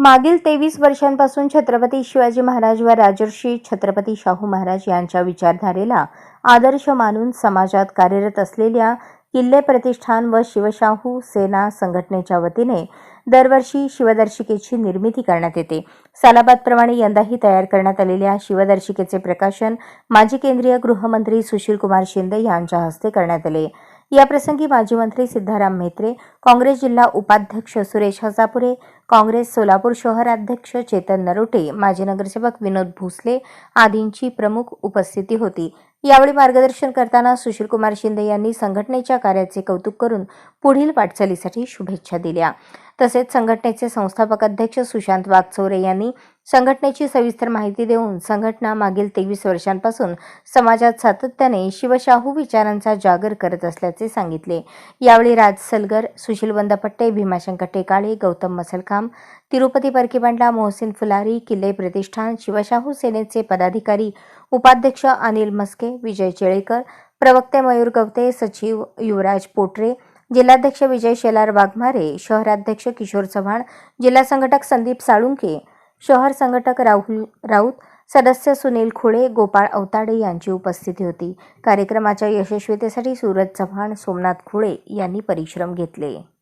मागील तेवीस वर्षांपासून छत्रपती शिवाजी महाराज व राजर्षी छत्रपती शाहू महाराज यांच्या विचारधारेला आदर्श मानून समाजात कार्यरत असलेल्या किल्ले प्रतिष्ठान व शिवशाहू सेना संघटनेच्या वतीने दरवर्षी शिवदर्शिकेची निर्मिती करण्यात येते. सालाबादप्रमाणे यंदाही तयार करण्यात आलेल्या शिवदर्शिकेचे प्रकाशन माजी केंद्रीय गृहमंत्री सुशीलकुमार शिंदे यांच्या हस्ते करण्यात आले. याप्रसंगी माजी मंत्री सिद्धाराम म्हेत्रे काँग्रेस जिल्हा उपाध्यक्ष सुरेश हसापुरे काँग्रेस सोलापूर शहराध्यक्ष चेतन नरोटे माजी नगरसेवक विनोद भोसले आदींची प्रमुख उपस्थिती होती. यावेळी मार्गदर्शन करताना सुशीलकुमार शिंदे यांनी संघटनेच्या कार्याचे कौतुक करून पुढील वाटचालीसाठी शुभेच्छा दिल्या. तसेच संघटनेचे संस्थापक अध्यक्ष सुशांत वाघचौरे यांनी संघटनेची सविस्तर माहिती देऊन संघटना मागील तेवीस वर्षांपासून समाजात सातत्याने शिवशाहू विचारांचा जागर करत असल्याचे सांगितले. यावेळी राज सलगर सुशील वंदपट्टे भीमाशंकर टेकाळे गौतम मसलकाम तिरुपती परकीबंडला मोहसिन फुलारी किल्ले प्रतिष्ठान शिवशाहू सेनेचे पदाधिकारी उपाध्यक्ष अनिल मस्के विजय चेळेकर प्रवक्ते मयूर गवते सचिव युवराज पोटरे जिल्हाध्यक्ष विजय शेलार वाघमारे शहराध्यक्ष किशोर चव्हाण जिल्हा संघटक संदीप साळुंके शहर संघटक राहुल राऊत सदस्य सुनील खुळे गोपाळ अवताडे यांची उपस्थिती होती. कार्यक्रमाच्या यशस्वीतेसाठी सूरज चव्हाण सोमनाथ खुळे यांनी परिश्रम घेतले.